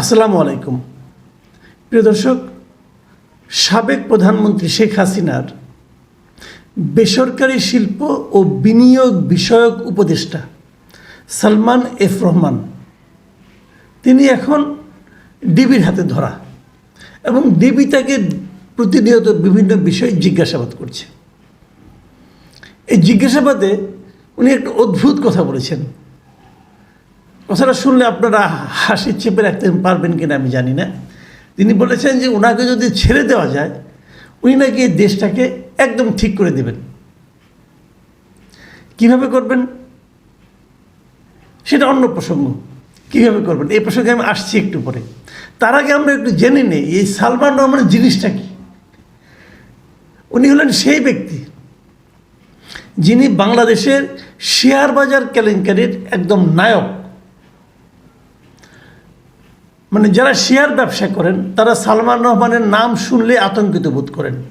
আসসালামু আলাইকুম। প্রিয় দর্শক, সাবেক প্রধানমন্ত্রী শেখ হাসিনার বেসরকারি শিল্প ও বিনিয়োগ বিষয়ক উপদেষ্টা সালমান এফ রহমান, তিনি এখন ডিবির হাতে ধরা এবং ডিবি তাকে প্রতিনিয়ত বিভিন্ন বিষয় জিজ্ঞাসাবাদ করছে। এই জিজ্ঞাসাবাদে উনি একটা অদ্ভুত কথা বলেছেন। কথাটা শুনলে আপনারা হাসি চেপে রাখতে পারবেন কিনা আমি জানি না। তিনি বলেছেন যে ওনাকে যদি ছেড়ে দেওয়া যায়, উনি নাকি দেশটাকে একদম ঠিক করে দেবেন। কীভাবে করবেন? সেটা অন্য প্রসঙ্গ। কীভাবে করবেন? এই প্রসঙ্গে আমি আসছি একটু পরে। তার আগে আমরা একটু জেনে নিই, এই সালমান রহমানের জিনিসটা কি? উনি হলেন সেই ব্যক্তি যিনি বাংলাদেশের শেয়ার বাজার কেলেঙ্কারির একদম নায়ক। মানে যারা শেয়ার ব্যবসা করেন, তারা সালমান রহমানের নাম শুনলে আতঙ্কিত বোধ করেন।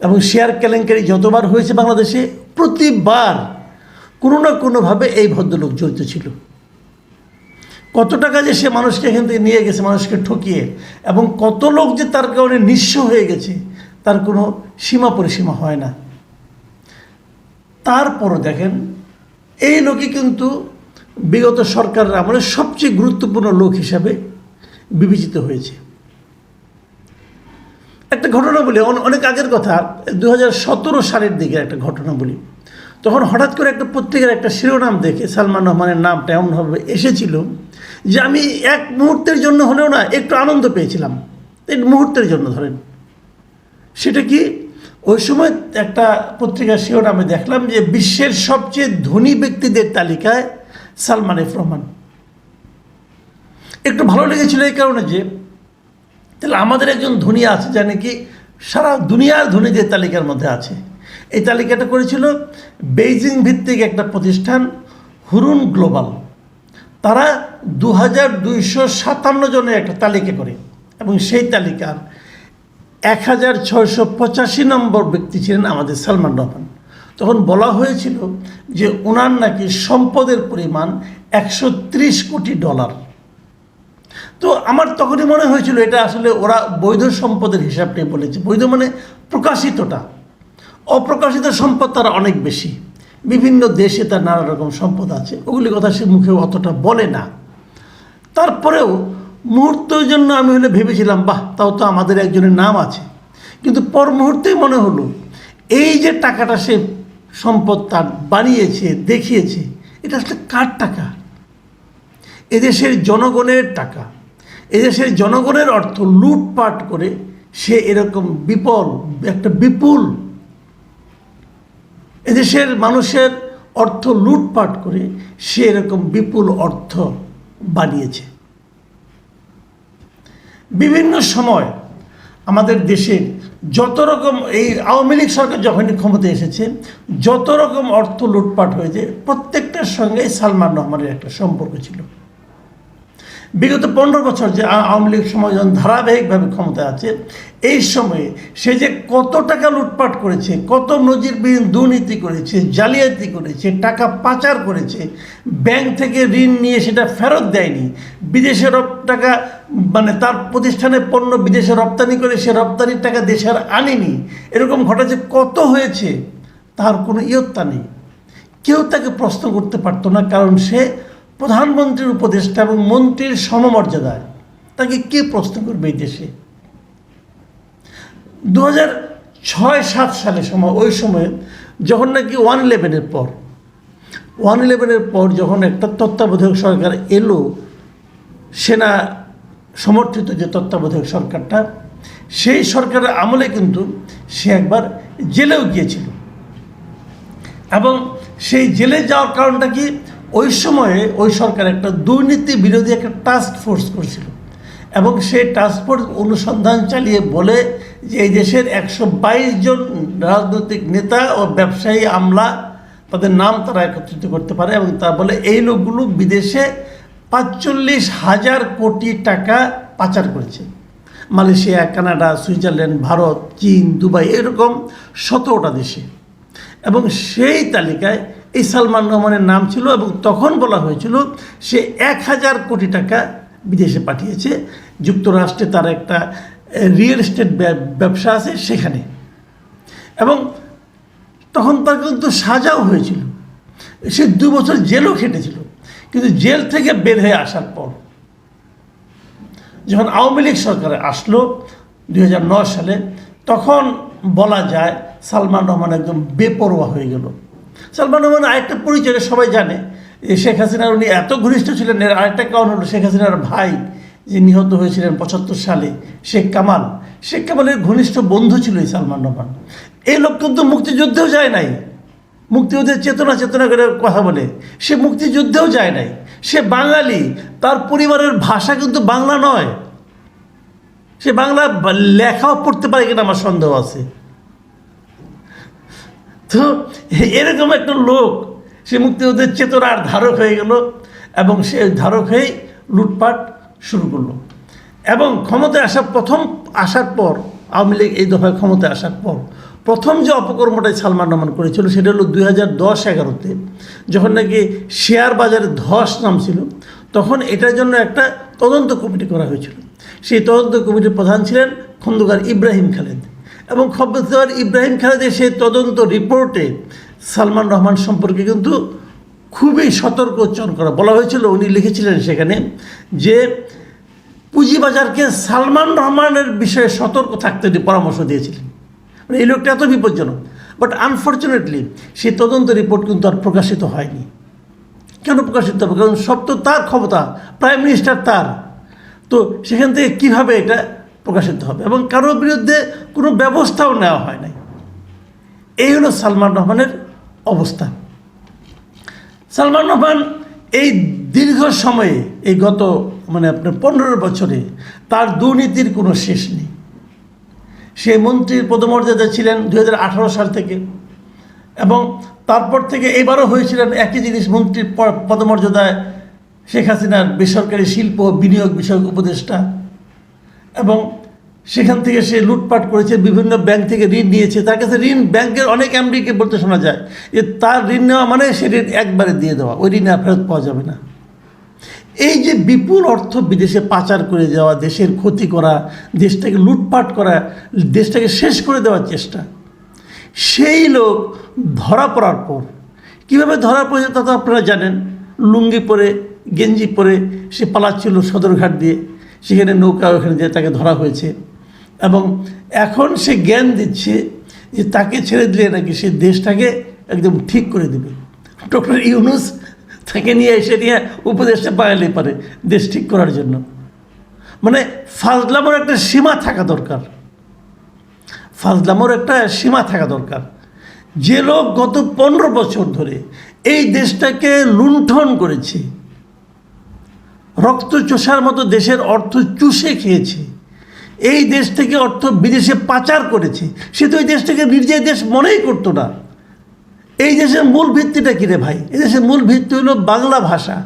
এবং শেয়ার কেলেঙ্কারি যতবার হয়েছে বাংলাদেশে, প্রতিবার কোনো না কোনোভাবে এই ভদ্রলোক জড়িত ছিল। কত টাকা যে সে মানুষকে এখান থেকে নিয়ে গেছে, মানুষকে ঠকিয়ে, এবং কত লোক যে তার কারণে নিঃস্ব হয়ে গেছে, তার কোনো সীমা পরিসীমা হয় না। তারপরও দেখেন, এই লোকই কিন্তু বিগত সরকারের আমলে সবচেয়ে গুরুত্বপূর্ণ লোক হিসাবে বিবেচিত হয়েছে। একটা ঘটনা বলি, অন- অনেক আগের কথা দু হাজার সতেরো সালের দিকে একটা ঘটনা বলি। তখন হঠাৎ করে একটা পত্রিকার একটা শিরোনাম দেখে, সালমান রহমানের নামটা এমনভাবে এসেছিল যে আমি এক মুহূর্তের জন্য হলেও না, একটু আনন্দ পেয়েছিলাম। এই মুহূর্তের জন্য ধরেন। সেটা কি? ওই সময় একটা পত্রিকার শিরোনামে দেখলাম যে বিশ্বের সবচেয়ে ধনী ব্যক্তিদের তালিকায় সালমান এফ রহমান। একটু ভালো লেগেছিল এই কারণে যে, তাহলে আমাদের একজন ধনী আছে যা নাকি সারা দুনিয়ার ধনীদের তালিকার মধ্যে আছে। এই তালিকাটা করেছিল বেইজিং ভিত্তিক একটা প্রতিষ্ঠান, হুরুন গ্লোবাল। তারা দু হাজার দুইশো সাতান্ন জনের একটা তালিকা করে এবং সেই তালিকার এক হাজার ছয়শো পঁচাশি নম্বর ব্যক্তি ছিলেন আমাদের সালমান রহমান। তখন বলা হয়েছিল যে ওনার নাকি সম্পদের পরিমাণ একশো ত্রিশ কোটি ডলার। তো আমার তখনই মনে হয়েছিল এটা আসলে ওরা বৈধ সম্পদের হিসাবটাই বলেছে। বৈধ মানে প্রকাশিতটা। অপ্রকাশিত সম্পদ তারা অনেক বেশি। বিভিন্ন দেশে তার নানা রকম সম্পদ আছে। ওগুলি কথা সে মুখে অতটা বলে না। তারপরেও মুহূর্তের জন্য আমি হলে ভেবেছিলাম, বাহ, তাও তো আমাদের একজনের নাম আছে। কিন্তু পর মুহূর্তেই মনে হলো, এই যে টাকাটা সে সম্পদ তার বানিয়েছে দেখিয়েছে। এটা আসলে কার টাকা? এদেশের জনগণের টাকা। এদেশের জনগণের অর্থ লুটপাট করে সে এরকম বিপল, একটা বিপুল। এদেশের মানুষের অর্থ লুটপাট করে সে এরকম বিপুল অর্থ বানিয়েছে। বিভিন্ন সময় আমাদের দেশে যত রকম এই আওয়ামী লীগ সরকার যখনই ক্ষমতায় এসেছে, যত রকম অর্থ লুটপাট হয়েছে, প্রত্যেকটার সঙ্গে সালমান রহমানের একটা সম্পর্ক ছিল। বিগত পনেরো বছর যে আওয়ামী লীগ সময় যখন ধারাবাহিকভাবে ক্ষমতায় আছে, এই সময়ে সে যে কত টাকা লুটপাট করেছে, কত নজিরবিহীন দুর্নীতি করেছে, জালিয়াতি করেছে, টাকা পাচার করেছে, ব্যাংক থেকে ঋণ নিয়ে সেটা ফেরত দেয়নি বিদেশে রপ টাকা মানে তার প্রতিষ্ঠানে পণ্য বিদেশে রপ্তানি করে সে রপ্তানির টাকা দেশে আর আনেনি। এরকম ঘটা যে কত হয়েছে তার কোনো ইয়ত্তা নেই। কেউ তাকে প্রশ্ন করতে পারতো না, কারণ সে প্রধানমন্ত্রীর উপদেষ্টা এবং মন্ত্রীর সমমর্যাদায় তাকে কে প্রশ্ন করবে এই দেশে? দু ছয় সাত সালের সময়, ওই সময়ে যখন নাকি ওয়ান ইলেভেনের পর, ওয়ান ইলেভেনের পর যখন একটা তত্ত্বাবধায়ক সরকার এলো, সেনা সমর্থিত যে তত্ত্বাবধায়ক সরকারটা, সেই সরকারের আমলে কিন্তু সে একবার জেলেও গিয়েছিল। এবং সেই জেলে যাওয়ার কারণটা কি? ওই সময়ে ওই সরকার একটা দুর্নীতি বিরোধী একটা টাস্ক ফোর্স করছিল। এবং সেই টাস্ক ফোর্স অনুসন্ধান চালিয়ে বলে যে এই দেশের একশো বাইশ জন রাজনৈতিক নেতা ও ব্যবসায়ী আমলা, তাদের নাম তারা একত্রিত করতে পারে এবং তা বলে, এই লোকগুলো বিদেশে পাঁচচল্লিশ হাজার কোটি টাকা পাচার করেছে। মালয়েশিয়া, কানাডা, সুইজারল্যান্ড, ভারত, চীন, দুবাই এরকম সতেরোটা দেশে। এবং সেই তালিকায় এই সালমান রহমানের নাম ছিল এবং তখন বলা হয়েছিল সে এক হাজার কোটি টাকা বিদেশে পাঠিয়েছে। যুক্তরাষ্ট্রে তার একটা রিয়েল এস্টেট ব্যবসা আছে সেখানে। এবং তখন তার কিন্তু সাজাও হয়েছিল। সে দু বছর জেলও খেটেছিল। কিন্তু জেল থেকে বের হয়ে আসার পর, যখন আওয়ামী লীগ সরকারে আসলো দুই হাজার নয় সালে, তখন বলা যায় সালমান রহমান একদম বেপরোয়া হয়ে গেল। সালমান রহমান আরেকটা পরিচয় সবাই জানে, যে শেখ হাসিনার উনি এত ঘনিষ্ঠ ছিলেন। এর আরেকটা কারণ হলো শেখ হাসিনার ভাই যে নিহত হয়েছিলেন পঁচাত্তর সালে, শেখ কামাল। শেখ কামালের ঘনিষ্ঠ বন্ধু ছিল এই সালমান রহমান। এই লোক কিন্তু মুক্তিযুদ্ধেও যায় নাই। মুক্তিযুদ্ধের চেতনা চেতনা করে কথা বলে। সে মুক্তিযুদ্ধেও যায় নাই। সে বাঙালি, তার পরিবারের ভাষা কিন্তু বাংলা নয়। সে বাংলা লেখাও পড়তে পারে কিনা আমার সন্দেহ আছে। তো এরকম একটা লোক, সে মুক্তিযুদ্ধের চেতনার ধারক হয়ে গেল এবং সে ধারক হয়েই লুটপাট শুরু করল। এবং ক্ষমতায় আসার প্রথম, আসার পর, আওয়ামী লীগ এই দফায় ক্ষমতায় আসার পর প্রথম যে অপকর্মটাই সালমান রহমান করেছিল সেটা হলো দুই হাজার দশ এগারোতে, যখন নাকি শেয়ার বাজারে ধস নামছিল, তখন এটার জন্য একটা তদন্ত কমিটি করা হয়েছিল। সেই তদন্ত কমিটির প্রধান ছিলেন খন্দকার ইব্রাহিম খালেদ। এবং খন্দকার ইব্রাহিম খালেদের সেই তদন্ত রিপোর্টে সালমান রহমান সম্পর্কে কিন্তু খুবই সতর্ক উচ্চারণ করা বলা হয়েছিল। উনি লিখেছিলেন সেখানে যে, পুঁজিবাজারকে সালমান রহমানের বিষয়ে সতর্ক থাকতে পরামর্শ দিয়েছিলেন। মানে এই লোকটা এত বিপজ্জনক। বাট আনফর্চুনেটলি সেই তদন্ত রিপোর্ট কিন্তু আর প্রকাশিত হয়নি। কেন প্রকাশিত হবে? কারণ সব তো তার ক্ষমতা প্রাইম মিনিস্টার তার। তো সেখান থেকে কীভাবে এটা প্রকাশিত হবে? এবং কারোর বিরুদ্ধে কোনো ব্যবস্থাও নেওয়া হয় নাই। এই হলো সালমান রহমানের অবস্থা। সালমান রহমান এই দীর্ঘ সময়ে, এই গত মানে আপনার পনেরো বছরে, তার দুর্নীতির কোনো শেষ নেই। সে মন্ত্রীর পদমর্যাদা ছিলেন দু হাজার আঠারো সাল থেকে। এবং তারপর থেকে এবারও হয়েছিলেন একই জিনিস মন্ত্রীর পদমর্যাদায় শেখ হাসিনার বেসরকারি শিল্প বিনিয়োগ বিষয়ক উপদেষ্টা। এবং সেখান থেকে সে লুটপাট করেছে, বিভিন্ন ব্যাংক থেকে ঋণ নিয়েছে। তার কাছে ঋণ ব্যাংকের অনেক এমডিকে বলতে শোনা যায় যে তার ঋণ নেওয়া মানে সে ঋণ একবারে দিয়ে দেওয়া, ওই ঋণ ফেরত পাওয়া যাবে না। এই যে বিপুল অর্থ বিদেশে পাচার করে যাওয়া দেশের ক্ষতি করা, দেশটাকে লুটপাট করা, দেশটাকে শেষ করে দেওয়ার চেষ্টা, সেই লোক ধরা পড়ার পর, কীভাবে ধরা পড়েছে তা তো আপনারা জানেন। লুঙ্গি পরে, গেঞ্জি পরে সে পালাচ্ছিল সদরঘাট দিয়ে, সেখানে নৌকা ওখানে দিয়ে তাকে ধরা হয়েছে। এবং এখন সে জ্ঞান দিচ্ছে যে তাকে ছেড়ে দিলে নাকি সে দেশটাকে একদম ঠিক করে দেবে। ডক্টর ইউনুস তাকে নিয়ে এসে নিয়ে উপদেশটা বাঙালি পারে দেশ ঠিক করার জন্য। মানে ফাজলামোর একটা সীমা থাকা দরকার। ফাজলামোর একটা সীমা থাকা দরকার। যে লোক গত পনেরো বছর ধরে এই দেশটাকে লুণ্ঠন করেছে, রক্ত চোষার মতো দেশের অর্থ চুষে খেয়েছে, এই দেশ থেকে অর্থ বিদেশে পাচার করেছে, সে তো এই দেশটাকে নিজের দেশ মনেই করতো না। এই দেশের মূল ভিত্তিটা কী রে ভাই? এই দেশের মূল ভিত্তি হলো বাংলা ভাষা।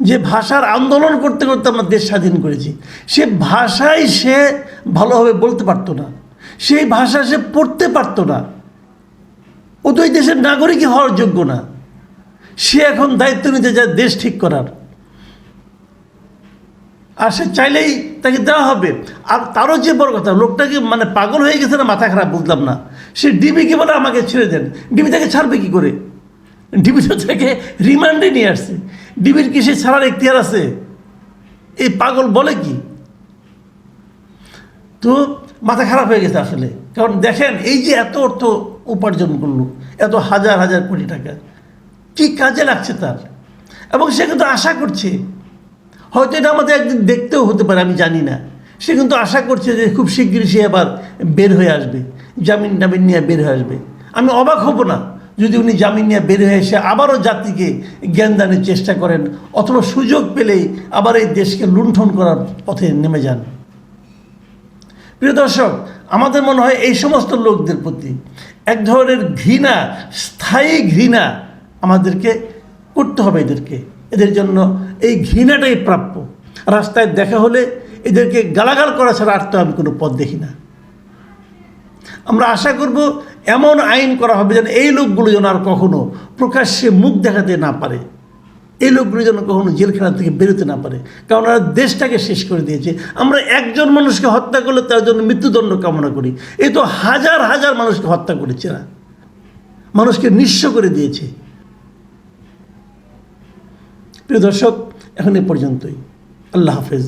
যে ভাষার আন্দোলন করতে করতে আমরা দেশ স্বাধীন করেছি, সে ভাষাই সে ভালোভাবে বলতে পারতো না। সেই ভাষা সে পড়তে পারতো না। ও তো এই দেশের নাগরিকই হওয়ার যোগ্য না। সে এখন দায়িত্ব নিতে যায় দেশ ঠিক করার। আর সে চাইলেই তাকে দেওয়া হবে। আর তারও যে বড় কথা লোকটাকে মানে পাগল হয়ে গেছে না মাথা খারাপ বুঝলাম না। সে ডিবিকে বলে আমাকে ছেড়ে দেন? ডিবি তাকে ছাড়বে কি করে? ডিবি তো তাকে রিমান্ডে নিয়ে আসছে। ডিবির কি সে ছাড়ার এখতিয়ার আছে? এই পাগল বলে কি? তো মাথা খারাপ হয়ে গেছে আসলে। কারণ দেখেন, এই যে এত অর্থ উপার্জন করল, এত হাজার হাজার কোটি টাকা, কি কাজে লাগছে তার? এবং সে কিন্তু আশা করছে, হয়তো এটা আমাদের একদিন দেখতেও হতে পারে, আমি জানি না। সে কিন্তু আশা করছে যে খুব শীঘ্রই সে আবার বের হয়ে আসবে। জামিন টামিন নিয়ে বের হয়ে আসবে। আমি অবাক হব না যদি উনি জামিন নিয়ে বের হয়ে এসে আবারও জাতিকে জ্ঞানদানের চেষ্টা করেন, অথবা সুযোগ পেলেই আবার এই দেশকে লুণ্ঠন করার পথে নেমে যান। প্রিয় দর্শক, আমাদের মনে হয় এই সমস্ত লোকদের প্রতি এক ধরনের ঘৃণা, স্থায়ী ঘৃণা আমাদেরকে করতে হবে এদেরকে। এদের জন্য এই ঘৃণাটাই প্রাপ্য। রাস্তায় দেখা হলে এদেরকে গালাগাল করা ছাড়া আর তো আমি কোনো পথ দেখি না। আমরা আশা করব এমন আইন করা হবে যেন এই লোকগুলো যেন আর কখনো প্রকাশ্যে মুখ দেখাতে না পারে। এই লোকগুলো যেন কখনো জেলখানা থেকে বেরোতে না পারে। কারণ ওরা দেশটাকে শেষ করে দিয়েছে। আমরা একজন মানুষকে হত্যা করলে তার জন্য মৃত্যুদণ্ড কামনা করি। এই তো হাজার হাজার মানুষকে হত্যা করেছে না মানুষকে নিঃস্ব করে দিয়েছে। প্রিয় দর্শক, এখন এ পর্যন্তই। আল্লাহ হাফেজ।